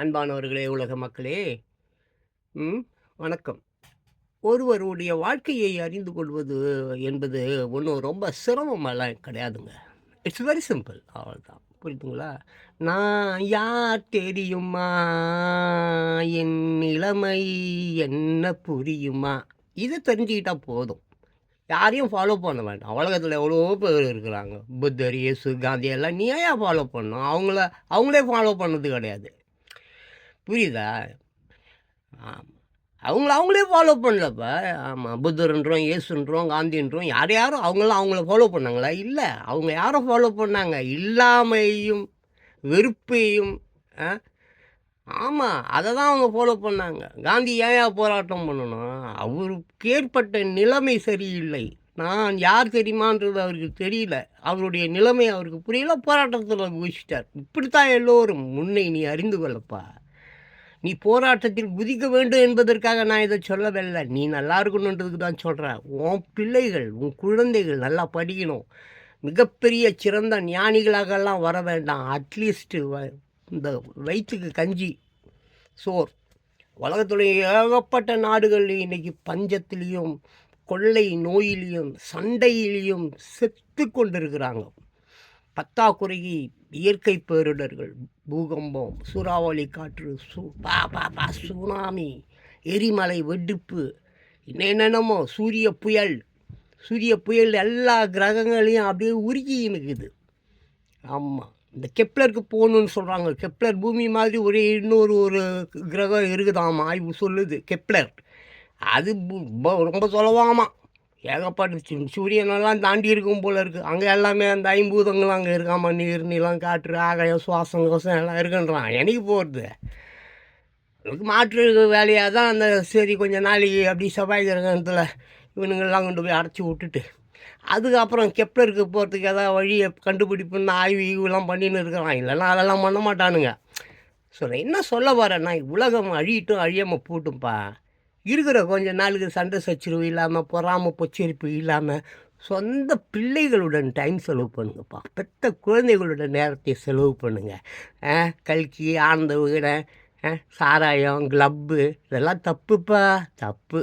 அன்பானவர்களே உலக மக்களே. ம் வணக்கம். ஒருவருடைய வாழ்க்கையை அறிந்து கொள்வது என்பது ஒன்றும் ரொம்ப சிரமமெல்லாம் கிடையாதுங்க. இட்ஸ் வெரி சிம்பிள் அவ்வளோதான் புரியுதுங்களா? நான் யார் தெரியுமா? என் நிலைமை என்ன புரியுமா? இதை தெரிஞ்சுக்கிட்டால் போதும். யாரையும் ஃபாலோ பண்ண வேண்டாம். உலகத்தில் எவ்வளோ பேர் இருக்கிறாங்க? புத்தர் இயேசு காந்தி எல்லாம் நீ ஏன் ஃபாலோ பண்ணணும். அவங்கள அவங்களே ஃபாலோ பண்ணது கிடையாது. புரியுதா? ஆமாம் அவங்கள அவங்களே ஃபாலோ பண்ணலப்ப. ஆமாம் புத்தர்ன்றோம் இயேசுன்றோம் காந்தின்றோம் யார் யாரும் அவங்களாம் அவங்கள ஃபாலோ பண்ணாங்களா? இல்லை. அவங்க யாரும் ஃபாலோ பண்ணாங்க? இல்லாமையும் வெறுப்பையும் ஆ? ஆமாம் அதை தான் அவங்க ஃபாலோ பண்ணாங்க. காந்தி ஏன் போராட்டம் பண்ணணும்? அவருக்கு ஏற்பட்ட நிலைமை சரியில்லை. நான் யார் தெரியுமான்றது அவருக்கு தெரியல. அவருடைய நிலைமை அவருக்கு புரியல. போராட்டத்தில் குதிச்சிட்டார் இப்படித்தான் எல்லோரும். முன்னை நீ அறிந்து கொள்ளப்பா. நீ போராட்டத்தில் குதிக்க வேண்டும் என்பதற்காக நான் இதை சொல்லவில்லை. நீ நல்லா இருக்கணுன்றதுக்கு தான் சொல்கிறேன் உன் பிள்ளைகள் உன் குழந்தைகள் நல்லா படிக்கணும். மிகப்பெரிய சிறந்த ஞானிகளாகலாம் வர வேண்டாம். அட்லீஸ்ட்டு இந்த வயிற்றுக்கு கஞ்சி சோர். உலகத்துடைய ஏகப்பட்ட நாடுகள் இன்னைக்கு பஞ்சத்திலையும் கொள்ளை நோயிலையும் சண்டையிலையும் செத்து கொண்டிருக்கிறாங்க. பத்தாக்குறைக்கு இயற்கை பேரிடர்கள் பூகம்பம் சூறாவளி காற்று சு பா பா பா சுனாமி எரிமலை வெடிப்பு என்னென்னமோ சூரிய புயல். சூரிய புயல் எல்லா கிரகங்களையும் அப்படியே உருகி இருக்குது ஆமாம் இந்த கெப்லருக்கு போகணுன்னு சொல்கிறாங்க கெப்லர் பூமி மாதிரி ஒரே இன்னொரு ஒரு கிரகம் இருக்குதாமா. ஆய்வு சொல்லுது கெப்லர் அது ரொம்ப சொல்லவாமா ஏகப்பட்ட சூரியனெல்லாம் தாண்டி இருக்கும் போல இருக்குது அங்கே எல்லாமே அந்த ஐம்பூதங்களும் அங்கே இருக்காம நீர் நிலம் காற்று ஆகாயம் சுவாசம் கோசம் எல்லாம் இருக்குன்றான். எனக்கு போகிறது அதுக்கு மாற்று வேலையாக தான் அந்த சரி கொஞ்சம் நாளைக்கு அப்படி செவ்வாய் கிரகத்தில் இவனுங்கள்லாம் கொண்டு போய் அடைச்சி விட்டுட்டு அதுக்கப்புறம் கெப்லருக்கு போகிறதுக்கு ஏதாவது வழியை கண்டுபிடிப்புன்னு ஆய்வு ஈவுலாம் பண்ணின்னு இருக்கிறான் இல்லைன்னா அதெல்லாம் பண்ண மாட்டானுங்க. சொல்கிறேன் என்ன சொல்ல வரேன்னா உலகம் அழியிட்டும் அழியாமல் போட்டும்ப்பா இருக்கிற கொஞ்ச நாளுக்கு சண்டை சச்சரவு இல்லாமல் பொறாமல் பொச்சரிப்பு இல்லாமல் சொந்த பிள்ளைகளுடன் டைம் செலவு பண்ணுங்கப்பா. பெத்த குழந்தைகளுடன் நேரத்தை செலவு பண்ணுங்கள் கல்கி ஆனந்த விகடன் சாராயம் கிளப்பு இதெல்லாம் தப்புப்பா. தப்பு.